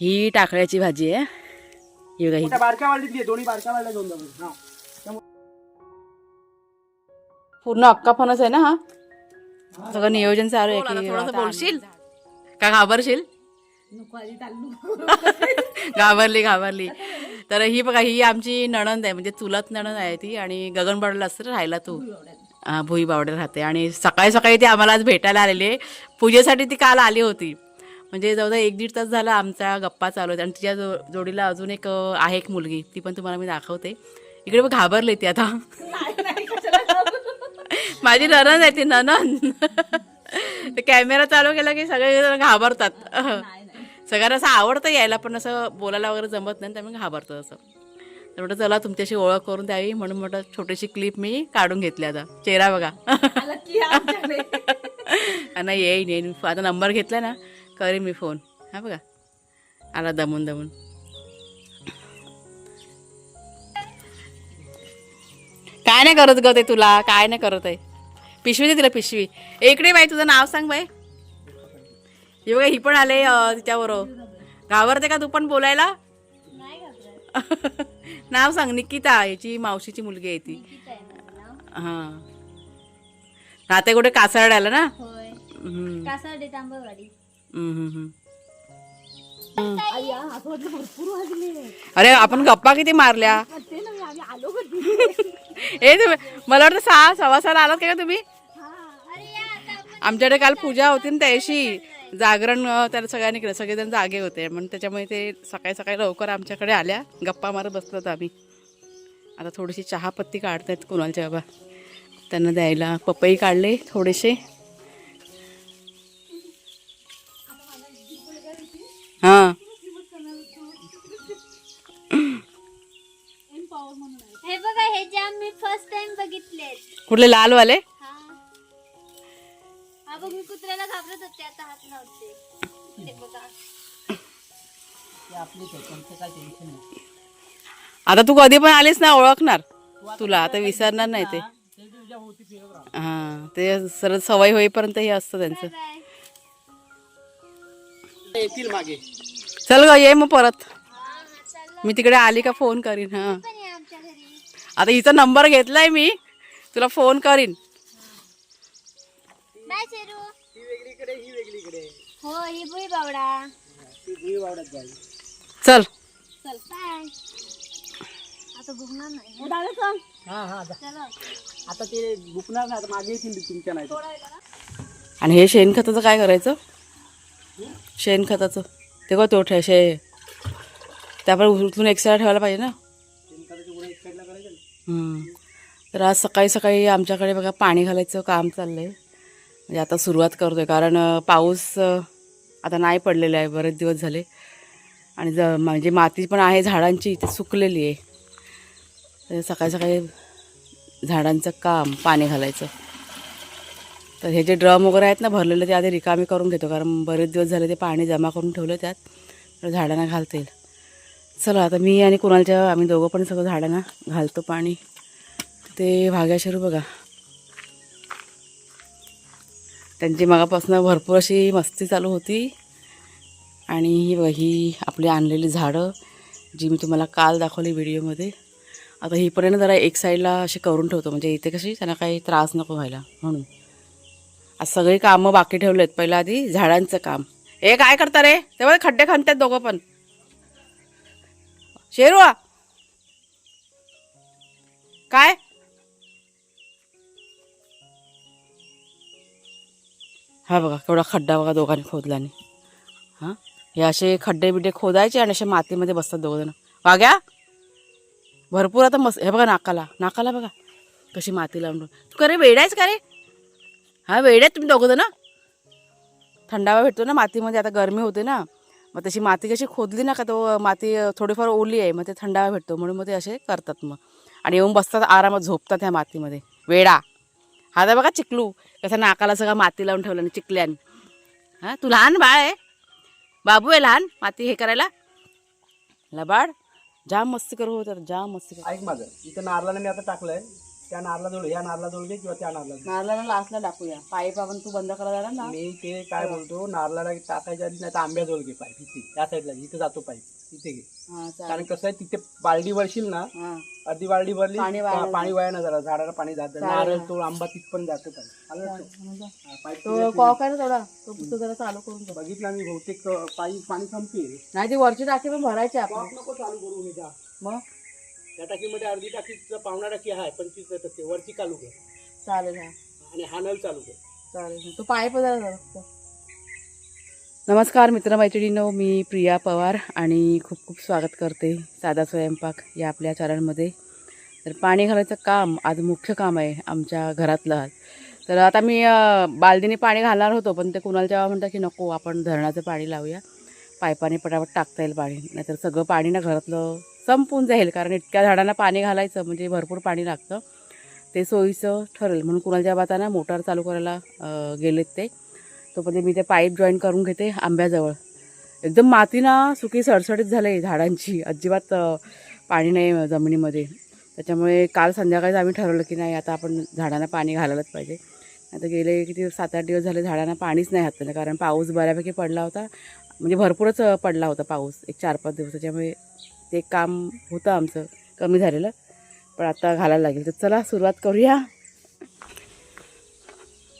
ही टाकळ्याची भाजी आहे. ही बघा ही. बारक्या वाढलीत घे दोन्ही बारक्या वाढल्या दोन दोन हा. पूर्ण अक्का फणस आहे ना हा? सगळं नियोजन चालू आहे की थोडंसं बोलशील? का घाबरशील? घाबरली घाबरली. तर ही बघा ही आमची नणंद आहे. म्हणजे चुलत नणंद आहे ती आणि गगनबावड्याला असतं ना राहायला तू. हा भुई बावड्याला राहते. आणि सकाळी सकाळी ती आम्हाला आज भेटायला आलेली पूजेसाठी ती काल आली होती. म्हणजे जवळजवळ एक दीड तास झाला आमच्या गप्पा चालू आहेत. आणि तिच्या जो जोडीला अजून एक आहे एक मुलगी. ती पण तुम्हाला मी दाखवते. इकडे बघ घाबरली ती आता. माझी ननंद आहे ती ननंद ते कॅमेरा चालू केला की सगळे घाबरतात. सगळ्यांना असं आवडतं यायला पण असं बोलायला वगैरे जमत नाही त्यामुळे घाबरतं असं. तर म्हटलं चला तुमच्याशी ओळख करून द्यावी म्हणून म्हटलं छोटीशी क्लिप मी काढून घेतली आता. चेहरा बघा. नाही येईन येईन. आता नंबर घेतला ना. करीन मी फोन. हा बघा. आला दमून दमून. काय नाही करत ग ते तुला काय नाही करत आहे. पिशवी दे तिला पिशवी. इकडे बाई तुझं नाव सांग बाई. हे बघा ही पण आले अं, तिच्याबरोबर. घाबरते का तू पण बोलायला? नाव सांग निकिता याची मावशीची मुलगी आहे ती. हा. राहते कुठे कासारड्याला ना? कासारडे तांबवाडी. अरे आपण गप्पा किती मारल्या? ए तुम्ही मला वाटतं सहा सव्वा सहा आलात का तुम्ही? आमच्याकडे काल पूजा होती ना त्याशी. जागरण त्याला सगळ्यांनी केलं सगळेजण जागे होते. म्हणून त्याच्यामुळे ते सकाळी सकाळी लवकर आमच्याकडे आल्या. गप्पा मारत बसलो होतो आम्ही. आता थोडीशी चहापत्ती काढतायत कुणालच्या बाबा त्यांना द्यायला पपई काढले थोडेसे. हां. हे बघा हे जाम मी फर्स्ट टाइम बघितलेत. कुठले लालवाले? हा. हा बघ मी कुत्र्याला घाबरत होते आता हात नव्हते ते बघा. आता तू कधी पण आलीस ना ओळखणार. तुला आता विसरणार नाही ते. हां ते सरळ सवय होईपर्यंत हे असतं त्यांचं. येतील मागे. चल ग ये मग परत. हा हा चला मी तिकडे आली का फोन करीन हां. पण या आमच्या घरी आता हिचा नंबर घेतलाय मी तुला फोन करीन. ही वेगळीकडे ही वेगळीकडे हो ही बुई बावडा. ती भुई वावड्यात जाईल चल. चल बाय. आता बघणार नाही. हा हा जा. चला. आता ते बुकणार नाही आता मागे येतील तुमच्या नाही आणि हे शेणखताचं काय करायचं? शेणखताचं. ते का तो ठे त्यापर उचलून एक साईड ठेवायला पाहिजे ना। तर आज सकाळी सकाळी आमच्याकडे बघा पाणी घालायचं काम चाललं आहे म्हणजे आता सुरुवात करतो आहे कारण पाऊस आता नाही पडलेला आहे बरेच दिवस झाले. आणि ज म्हणजे माती पण आहे झाडांची ती सुकलेली आहे. तर सकाळी सकाळी झाडांचं काम पाणी घालायचं. तर हे जे ड्रम वगैरे आहेत ना भरलेले ते आधी रिकामी करून घेतो कारण बरेच दिवस झाले ते पाणी जमा करून ठेवलं त्यात. तर झाडांना घालता. येईल चला आता मी आणि कुणालच्या आम्ही दोघं पण सगळं झाडांना घालतो पाणी. ते भाग्याशरू बघा. त्यांची मगापासून भरपूर अशी मस्ती चालू होती. आणि ही बघा ही आपली आणलेली झाडं जी मी तुम्हाला काल दाखवली व्हिडिओमध्ये. आता ही पण जरा एक साईडला अशी करून ठेवतो म्हणजे इथे कशी त्यांना काही त्रास नको व्हायला म्हणून. आज सगळी कामं बाकी ठेवलेत. पहिला आधी झाडांचं काम. हे काय करता रे? तेव्हा खड्डे खणतात दोघं पण. शेरवा काय? हा बघा केवढा खड्डा बघा दोघांनी खोदल्याने. हां? हे असे खड्डे बिड्डे खोदायचे आणि असे मातीमध्ये बसतात दोघं जण. वाग्या? भरपूर आता मस्त हे बघा नाकाला. नाकाला बघा. कशी माती लावून तू का रे वेडायच का रे? हा वेड आहेत तुम्ही दोघं ना थंडावा भेटतो ना मातीमध्ये आता गरमी होते ना. मग तशी माती कशी खोदली ना का तो माती थोडीफार ओली आहे मग ते थंडावा भेटतो म्हणून मग ते असे करतात मग. आणि येऊन बसतात आरामात झोपतात ह्या मातीमध्ये. वेडा. हा तर बघा चिकलू कसं नाकाला सगळं माती लावून ठेवलं चिकल्यान हां तू लहान बाळ आहे. बाबू आहे लहान माती हे करायला. लबाड. जाम मस्ती करू होतं जाम मस्ती करू. ऐक माझं इथं नारळाने मी आता टाकलंय. त्या नारळाजवळ या नारळाजवळ घे किंवा त्या नारळाजवळ नारळाला लास्टला टाकूया. पाईप आपण तू बंद करायला जाणार ना. मी ते काय बोलतो नारळाला टाकायच्या आधी नाही तर आंब्याजवळ घे पाईप इथे. त्या साईडला इथे जातो पाईप इथे घे. हा चालेल. कारण कसं आहे तिथे बालडी भरशील ना हा. अर्धी बालडी भरली पाणी वाया पा- पाणी वाया ना जरा झाडाला पाणी जात चालेल. नारळ तो आंबा जातो आलं. लक्षात? हा, पाईप तो तिथे कॉक आहे ना थोडा तो तो जरा चालू करून. बघितला मी बहुतेक अं, पाणी पाणी नाही ती वरची टाकी पण भरायची आपण. नको चालू करू मी जा. मग? त्या टाकीमध्ये अर्धी टाकी पावणा टाकी आहे पंचवीस टक्के. वरची चालू कर चालेल हा. आणि हा नळ चालू कर चालेल तो पाईप जरा जरा फक्त. नमस्कार मित्रमैत्रिणींनो. मी प्रिया पवार आणि खूप खूप स्वागत करते साधा स्वयंपाक या आपल्या चॅनलमध्ये. तर पाणी घालायचं काम आज मुख्य काम आहे आमच्या घरातलं. आज तर आता मी बालदीने पाणी घालणार होतो पण ते कुणाला जेव्हा म्हणतात की नको आपण धरणाचं पाणी लावूया. पाईपाने पटापट टाकता येईल पाणी नाहीतर सगळं पाणी ना घरातलं संपून जाईल कारण इतक्या झाडांना पाणी घालायचं म्हणजे भरपूर पाणी लागतं. ते सोयीचं ठरेल म्हणून कुणाला जेव्हा आता ना मोटार चालू करायला गेलेत ते तो म्हणजे मी ते पाईप जॉईन करून घेते आंब्याजवळ. एकदम माती ना सुकी सडसडीत झाले झाडांची अजिबात पाणी नाही जमिनीमध्ये. त्याच्यामुळे काल संध्याकाळीच आम्ही ठरवलं की नाही आता आपण झाडांना पाणी घालायलाच पाहिजे. आता गेले किती सात आठ दिवस झाले झाडांना पाणीच नाही हातलं कारण पाऊस बऱ्यापैकी पडला होता. म्हणजे भरपूरच पडला होता पाऊस एक चार पाच दिवस. त्याच्यामुळे ते काम होतं आमचं कमी झालेलं. पण आता घालायला लागेल. तर चला सुरुवात करूया.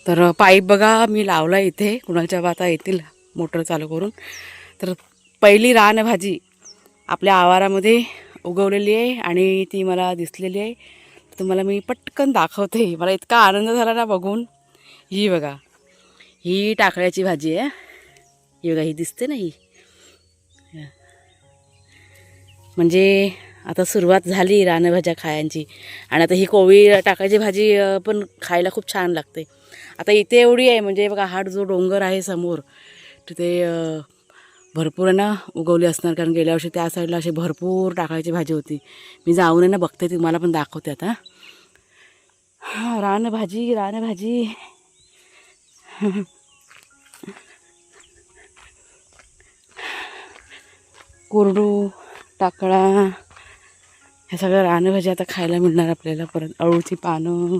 तर पाईप बघा मी लावला इथे. कुणाच्या आता येतील मोटर चालू करून. तर पहिली रानभाजी आपल्या आवारामध्ये उगवलेली आहे आणि ती मला दिसलेली आहे. तुम्हाला मी पटकन दाखवते. मला इतका आनंद झाला ना बघून. ही बघा. ही टाकळ्याची भाजी आहे. ही बघा ही दिसते ना ही? म्हणजे आता सुरुवात झाली रानभाज्या खायांची. आणि आता ही कोळी टाकायची भाजी पण खायला खूप छान लागते. आता इथे एवढी आहे म्हणजे बघा हाट जो डोंगर आहे समोर तिथे भरपूर आहे ना उगवली असणार. कारण गेल्या वर्षी त्या साईडला अशी भरपूर टाकायची भाजी होती. मी जाऊन आहे ना बघते ती मला पण दाखवते आता. हां रानभाजी रानभाजी कोरडू. टाकळा. ह्या सगळ्या रानभाज्या आता खायला मिळणार आपल्याला परत. अळूची पानं.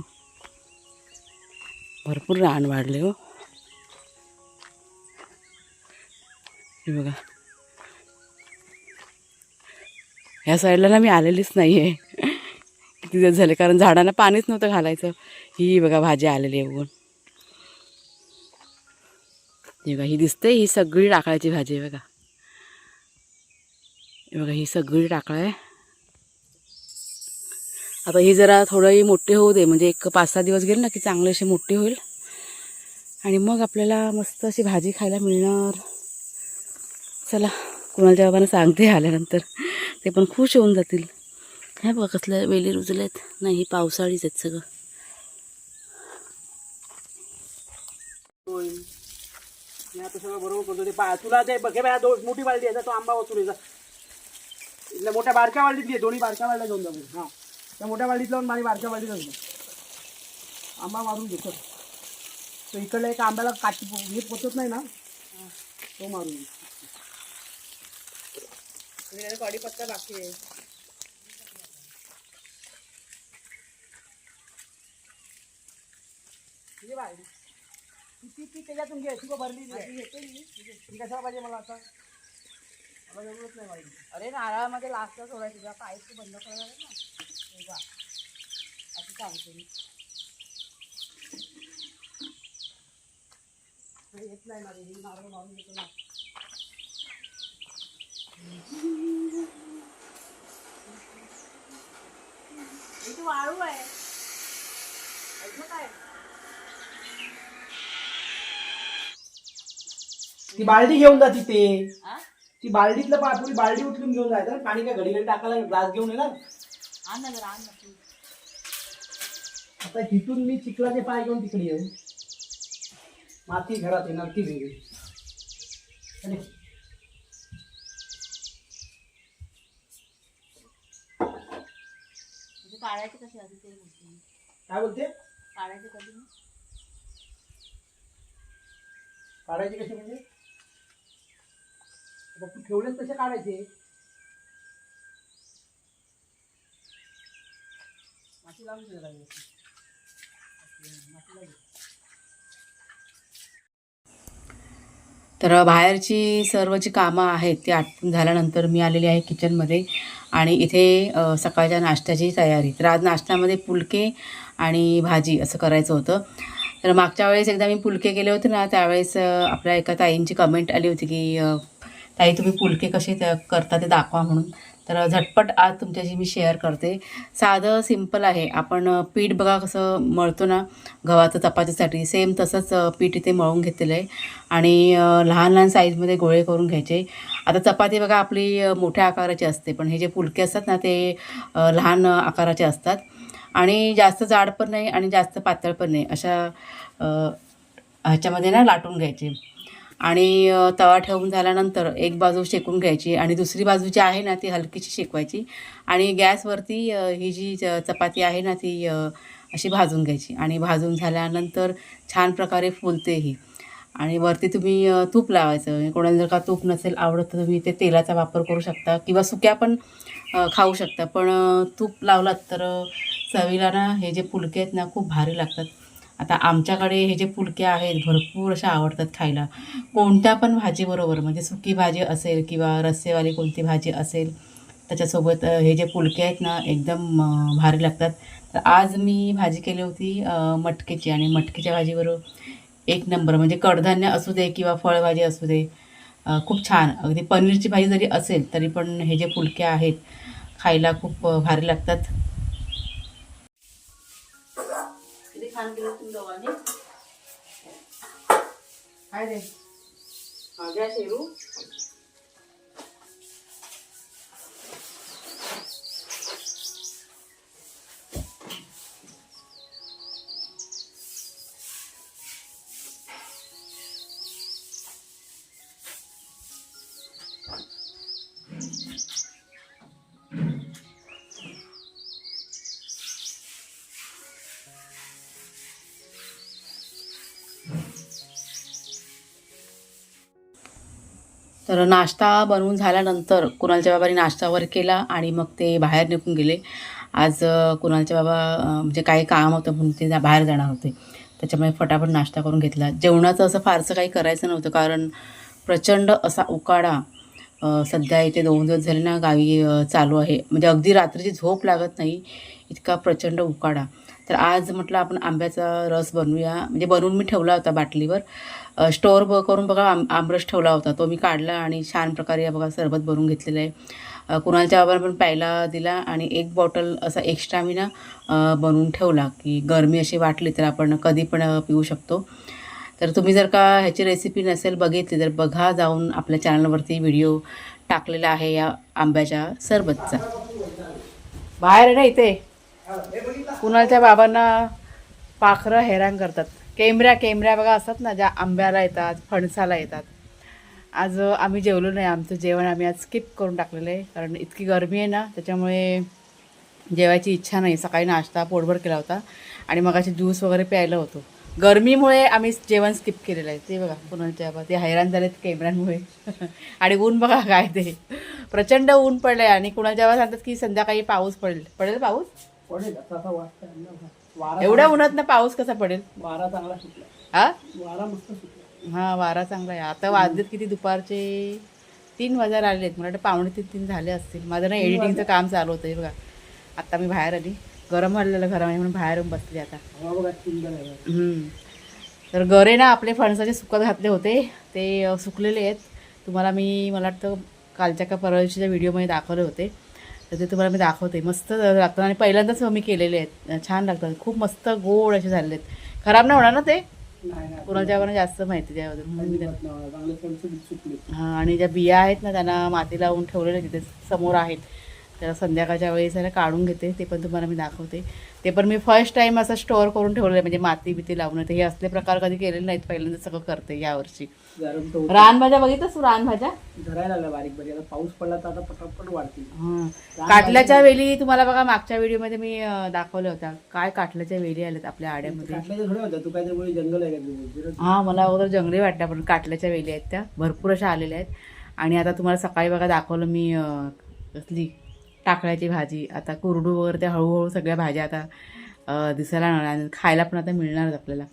भरपूर रान वाढले हो. हे बघा. ह्या साईडला ना मी आलेलीच नाही आहे किती दिवस झाले? कारण झाडांना पाणीच नव्हतं घालायचं. ही बघा भाजी आलेली आहे बघून. ही बघा ही दिसते ही सगळी टाकळाची भाजी आहे बघा. हे बघा ही सगळी टाकळा आहे आता ही जरा थोडंही मोठी होऊ दे म्हणजे एक पाच सहा दिवस गेले ना की चांगले असे मोठी होईल. आणि मग आपल्याला मस्त अशी भाजी खायला मिळणार. चला कुणाच्या जेव्हा सांगते आल्यानंतर. ते पण खुश होऊन जातील. हे बघा कसल्या वेली रुजल्यात नाही ही पावसाळीच आहेत सगळं. होईल. मी आता सगळं बरोबर करतो. ते तुला ते बघे बाया दोन मोठी बालटी आहे तो आंबा वाचून येजा इथल्या मोठ्या बारक्या बालदीत घे दोन्ही बारक्या बालद्या घेऊन जाऊ हां त्या मोठ्या बालदीत लावून माझी बारक्या बालदीत जाऊ आंबा मारून घे चल तो इकडल्या एका आंब्याला काठी हे पोचत नाही ना तो मारून घे कढीपत्ता बाकी आहे किती ती त्याच्यातून घे ती का भरली ती कशाला पाहिजे मला आता नाही अरे नारळामध्ये लास्टला सोडायचं तुझा पाईप तू बंद करायला ना. तेव्हा. असं सांगते मी. येत नाही माझे ही नारळ मारून घेतो ना. इथे वाळू आहे. ऐकलं काय? ती बालदी घेऊन जा तिथे. हा? ती बालडीतलं पा पुरी बालडी उचलून घेऊन जायचं आणि पाणी काय घडी घडी टाकायला ग्लास घेऊन येणार आण ना जरा आण ना तू. आता तिथून मी चिखलाचे पाय घेऊन तिकडे येऊ माती घरात येणार ती वेगळी म्हणजे काढायची कशी आधी ते बोलते मी. काय बोलते काढायची कधी मग? काढायचे कसे म्हणजे आता तू ठेवलेस तसे काढायचे? तर बाहेरची सर्व जी कामं आहेत ती आटपून झाल्यानंतर मी आलेली आहे किचनमध्ये आणि इथे सकाळच्या नाश्त्याची तयारी. तर आज नाश्त्यामध्ये पुलके आणि भाजी असं करायचं होतं. तर मागच्या वेळेस एकदा मी पुलके केले होते ना त्यावेळेस आपल्या एका ताईंची कमेंट आली होती की ताई तुम्ही पुलके कसे करता ते दाखवा म्हणून. तर झटपट आज तुमच्याशी मी शेअर करते. साधं सिंपल आहे. आपण पीठ बघा कसं मळतो ना गव्हाचं चपातीसाठी. सेम तसंच पीठ इथे मळून घेतलेलं आहे. आणि लहान लहान साईजमध्ये गोळे करून घ्यायचे. आता चपाती बघा आपली मोठ्या आकाराची असते. पण हे जे पुलके असतात ना ते लहान आकाराचे असतात. आणि जास्त जाड पण नाही आणि जास्त पातळ पण नाही. अशा ह्याच्यामध्ये ना लाटून घ्यायचे. आणि तवा ठेवून झाल्यानंतर एक बाजू शेकून घ्यायची आणि दुसरी बाजू जी आहे ना ती हलकीशी शेकवायची आणि गॅसवरती ही जी च- चपाती आहे ना ती अशी भाजून घ्यायची आणि भाजून झाल्यानंतर छान प्रकारे फुलते ही. आणि वरती तुम्ही तूप लावायचं. म्हणजे कोणाला जर का तूप नसेल आवडत तर तुम्ही ते तेलाचा वापर करू शकता किंवा सुक्या पण खाऊ शकता. पण तूप लावलात तर चवीला ना हे जे फुलके आहेत ना खूप भारी लागतात. आता आमच्याकडे हे जे पुलके आहेत भरपूर अशा आवडतात खायला. कोणत्या पण भाजीबरोबर म्हणजे सुकी भाजी असेल किंवा रस्सेवाली कोणती भाजी असेल त्याच्यासोबत हे जे पुलके आहेत ना एकदम भारी लागतात. तर आज मी भाजी केली होती मटकीची आणि मटकीच्या भाजीबरोबर एक नंबर म्हणजे कडधान्य असू दे किंवा फळभाजी असू दे खूप छान. अगदी पनीरची भाजी जरी असेल तरी पण हे जे पुलके आहेत खायला खूप भारी लागतात. किती छान केलं तुम्ही दोघांनी काय रे हा घ्या शेरू तर नाश्ता बनवून झाल्यानंतर कुणालच्या बाबांनी नाश्तावर केला आणि मग ते बाहेर निघून गेले. आज कुणालच्या बाबा म्हणजे काही काम होतं म्हणून ते जा- बाहेर जाणार होते. त्याच्यामुळे फटाफट नाश्ता करून घेतला. जेवणाचं असं फारसं काही करायचं नव्हतं कारण प्रचंड असा उकाडा सध्या इथे दोन दिवस झाले ना गावी चालू आहे. म्हणजे अगदी रात्रीची झोप लागत नाही. इतका प्रचंड उकाडा. तर आज म्हटलं आपण आंब्याचा रस बनवूया. म्हणजे बनवून मी ठेवला होता बाटलीवर. स्टोअर ब करून बघा आम आमरस ठेवला होता. तो मी काढला आणि छान प्रकारे बघा सरबत बनवून घेतलेलं आहे. कुणालच्या बाबांना पण प्यायला दिला आणि एक बॉटल असा एक्स्ट्रा मी ना बनवून ठेवला की गरमी अशी वाटली तर आपण कधी पण पिऊ शकतो. तर तुम्ही जर का ह्याची रेसिपी नसेल बघितली तर बघा जाऊन आपल्या चॅनलवरती व्हिडिओ टाकलेला आहे या आंब्याच्या सरबतचा. बाहेर ना इथे? कुणाच्या बाबांना पाखरं हैराण करतात. केमऱ्या केमऱ्या बघा असतात ना ज्या आंब्याला येतात फणसाला येतात. आज आम्ही जेवलो नाही आमचं जेवण आम्ही आज स्किप करून टाकलेलं आहे कारण इतकी गरमी आहे ना त्याच्यामुळे जेवायची इच्छा नाही. सकाळी नाश्ता पोटभर केला होता आणि मगाशी ज्यूस वगैरे प्यायला होतो. गरमीमुळे आम्ही जेवण स्किप केलेलं आहे. ते बघा कुणालच्या बाबा ते हैराण झालेत केमऱ्यांमुळे आणि ऊन बघा काय ते. प्रचंड ऊन पडलं आहे आणि कुणाच्या बाबा सांगतात की संध्याकाळी पाऊस पडेल. पडेल पाऊस? पडेल असं असं वाटतं वारा एवढ्या उन्हात ना पाऊस कसा पडेल? वारा चांगला सुटला. हा? वारा मस्त सुटला. हा वारा चांगला आहे. आता वाजलेत किती? दुपारचे तीन वाजायला आलेत. मला वाटतं पावणे तीन तीन झाले असतील. माझं ना एडिटिंगचं काम चालू होतं हे बघा. आता मी बाहेर आली. गरम वाढलेलं घरामध्ये म्हणून बाहेर येऊन बसली आता. हवा बघा सुंदर आहे. हम्म. तर गरे ना आपले फणसाचे सुकत घातले होते. ते अ, सुकलेले आहेत. तुम्हाला मी मला वाटतं कालच्या का परवाच्या व्हिडिओमध्ये दाखवले होते. तर ते तुम्हाला मी दाखवते. मस्त लागतात आणि पहिल्यांदाच मी केलेले आहेत. छान लागतात. खूप मस्त गोड असे झालेले आहेत खराब नाही होणार ना ते? कुणाच्या जास्त माहिती त्याबद्दल हां आणि ज्या बिया आहेत ना त्यांना माती लावून ठेवलेल्या तिथे समोर आहेत. त्याला संध्याकाळच्या वेळेस त्याला काढून घेते ते पण तुम्हाला मी दाखवते. ते पण मी फर्स्ट टाईम असं स्टोअर करून ठेवलेलं आहे म्हणजे माती बिती लावून ते हे असले प्रकार कधी केलेले नाहीत पहिल्यांदा सगळं करते यावर्षी रानभाज्या बघितलंस तू रानभाज्या धरायला बारीक बारीक आता पाऊस पडला तर आता पटापट वाढतील. हां. काटल्याच्या वेली तुम्हाला बघा मागच्या व्हिडिओमध्ये मी दाखवल्या होत्या. काय काटल्याच्या वेली आल्यात आपल्या आड्यामध्ये? तू जंगल आहे? हां मला अगोदर जंगली वाटल्या पण काटल्याच्या वेली आहेत त्या. भरपूर अशा आलेल्या आहेत. आणि आता तुम्हाला सकाळी बघा दाखवलं मी कसली टाकळ्याची भाजी. आता कुरडू वगैरे त्या हळूहळू सगळ्या भाज्या आता दिसायला आणि खायला पण आता मिळणारच आपल्याला.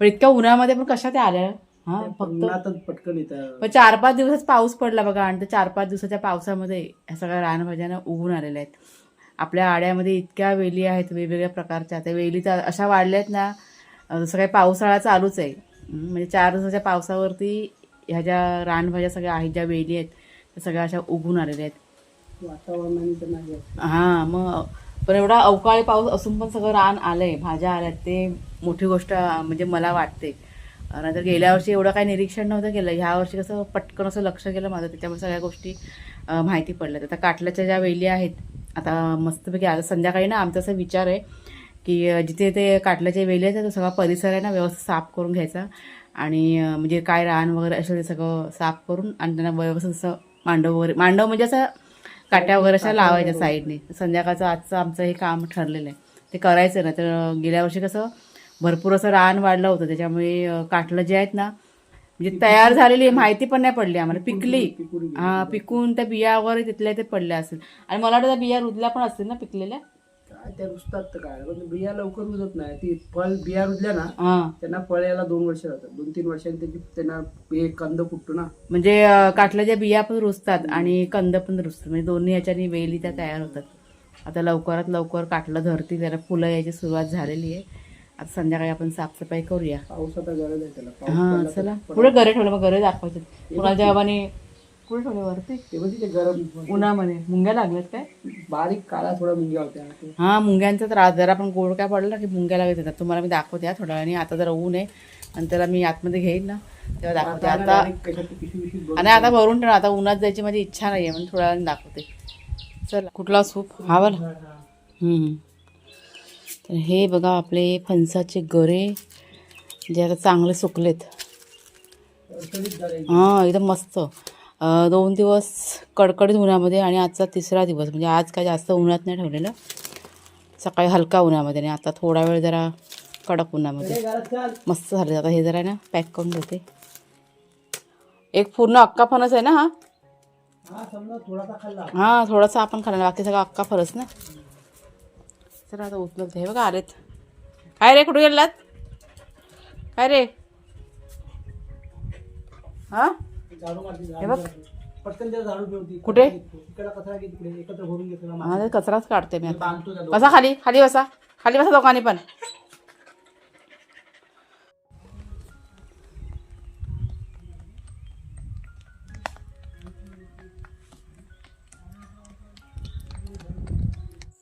पण इतक्या उन्हामध्ये पण कशा त्या आल्या? हां फक्त पटकन पण चार पाच दिवसच पाऊस पडला बघा आणि त्या चार पाच दिवसाच्या पावसामध्ये ह्या सगळ्या रानभाज्यानं उगून आलेल्या आहेत. आपल्या आड्यामध्ये इतक्या वेली आहेत वेगवेगळ्या प्रकारच्या. त्या वेली तर अशा वाढल्या आहेत ना जसं काही पावसाळा चालूच आहे. म्हणजे चार दिवसाच्या पावसावरती ह्या ज्या रानभाज्या सगळ्या आहेत ज्या वेली आहेत त्या सगळ्या अशा उगून आलेल्या आहेत. हां मग पण एवढा अवकाळी पाऊस असून पण सगळं रान आलंय भाज्या आल्यात ते मोठी गोष्ट म्हणजे मला वाटते. नाहीतर गेल्या वर्षी एवढं काही निरीक्षण नव्हतं केलं. ह्या वर्षी कसं पटकन असं लक्ष केलं माझं त्याच्यामुळे सगळ्या गोष्टी माहिती पडल्यात. आता काटल्याच्या ज्या वेली आहेत आता मस्तपैकी आता संध्याकाळी ना आमचा असा विचार आहे की जिथे ते काटल्याच्या वेली आहेत तो सगळा परिसर आहे ना व्यवस्थित साफ करून घ्यायचा. आणि म्हणजे काय रान वगैरे असं ते सगळं साफ करून आणि त्यांना व्यवस्थित असं मांडव वगैरे मांडव म्हणजे असं काट्या वगैरे अशा लावायच्या साईडने. संध्याकाळचं आजचं आमचं हे काम ठरलेलं आहे. ते करायचं ना तर गेल्या वर्षी कसं भरपूर असं रान वाढलं होतं त्याच्यामुळे काटलं जे आहेत ना म्हणजे तयार झालेली माहिती पण नाही पडली आम्हाला. पिकली. हा पिकून त्या बिया वगैरे तिथल्या ते पडल्या असतील आणि मला वाटतं त्या बिया रुजल्या पण असतील ना पिकलेल्या? काय त्या रुजतात तर काय? पण बिया लवकर रुजत नाही. ती फळ बिया रुजल्या ना हा. त्यांना फळ यायला दोन वर्ष जातात दोन तीन वर्षांनी त्याची त्यांना हे कंद फुटतो ना. म्हणजे अं, काटल्याच्या बिया पण रुजतात आणि कंद पण रुजतात. म्हणजे दोन्ही ह्याच्यानी वेली त्या तयार होतात. आता लवकरात लवकर काटलं धरती त्याला फुलं यायची सुरुवात झालेली आहे. आता संध्याकाळी आपण साफसफाई करूया. पावसाचा गरज आहे त्याला. पाऊस हा पडला तर चला. पुढे गरे ठेवलं मग गरे दाखवायचे. कुणाच्या बाबाने कुठे ठेवले वरती? ते म्हणजे ते गरम उन्हामध्ये. मुंग्या लागल्यात काय? बारीक काळा थोडा मुंग्या होत्या. हा मुंग्यांचा त्रास जरा पण गोड काय पडलं ना की मुंग्या लागत येतात तुम्हाला मी दाखवते हा थोड्या वेळाने. आता जरा ऊन आहे आणि त्याला मी आतमध्ये घेईन ना. तेव्हा दाखवते. आता आणि आता भरून ठेव. आता उन्हात जायची माझी इच्छा नाही आहे म्हणून थोड्या वेळाने दाखवते. चला कुठला सूप? हा हम्म. तर हे बघा आपले फणसाचे गरे. जे आता चांगले सुकलेत. हां एकदम मस्त. दोन दिवस कडकडीत उन्हामध्ये आणि आजचा तिसरा दिवस. म्हणजे आज काय जास्त उन्हात नाही ठेवलेलं. सकाळी हलका उन्हामध्ये आणि आता थोडा वेळ जरा कडक उन्हामध्ये. मस्त झालं. आता हे जरा ना पॅक करून देते. एक पूर्ण अक्का फणस आहे ना हा? हा थोडासा हां थोडासा आपण खाल्ला. बाकी सगळं अक्का फरस ना? चला आता उचलत हे बघा आलेत. काय रे कुठे गेलात? काय रे? हां? झाडू मारती हे झाडू बघ. मारती. पटकन त्याला झाडू ठेवती. कुठे? कचरा घे तिकडे. एकत्र भरून घेतो ना हा ते कचराच काढते मी आता. बांधतो त्या बसा खाली खाली बसा. खाली बसा दोघांनी पण.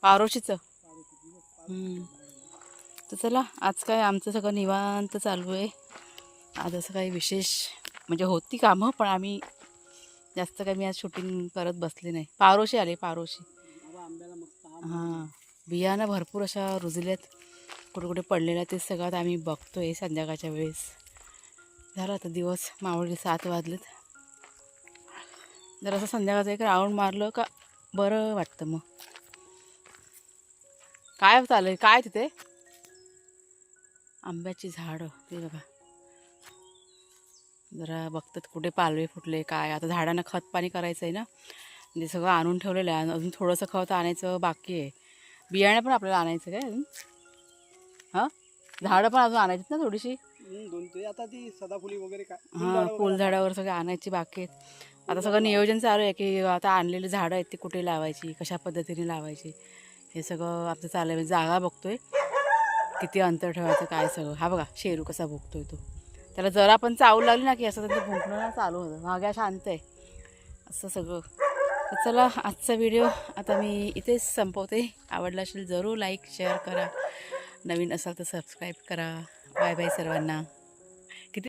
पारोशीचं. हम्म. तर चला आज काय आमचं सगळं निवांत चालू आहे. आज असं काही विशेष म्हणजे होती कामं पण आम्ही जास्त काही मी आज शूटिंग करत बसले नाही. पारोशी आले पारोशी. हां बियाणं भरपूर अशा रुजल्यात. कुठे कुठे पडलेल्या ते सगळं आम्ही बघतो आहे संध्याकाळच्या वेळेस. झालं आता दिवस मावळले सात वाजलेत. जर असं संध्याकाळचं एक राऊंड मारलं का बरं वाटतं मग. काय चालेल काय तिथे? आंब्याची झाडं ते बघा. जरा बघतात कुठे पालवे फुटले काय? आता झाडांना खत पाणी करायचं आहे ना? म्हणजे सगळं आणून ठेवलेलं आहे. अजून थोडंसं खत आणायचं बाकी आहे. बियाणं पण आपल्याला आणायचं काय अजून? हां? झाडं पण अजून आणायची ना थोडीशी? आता ती सदाफुली वगैरे काय? हां फुलझाडावर सगळं आणायची बाकी आहेत. आता सगळं नियोजन चालू आहे की आता आणलेली झाडं आहेत ती कुठे लावायची कशा पद्धतीने लावायची? हे सगळं आमचं चालू आहे म्हणजे जागा बघतोय. किती अंतर ठेवायचं काय सगळं. हा बघा शेरू कसा भुकतोय तो. त्याला जरा पण चावू लागली ना की असं त्यांचं भुंकणं चालू होतं. माग्या शांत आहे. असं सगळं. तर चला आजचा व्हिडिओ आता मी इथेच संपवते. आवडला असेल जरूर लाईक शेअर करा. नवीन असाल तर सबस्क्राईब करा. बाय बाय सर्वांना.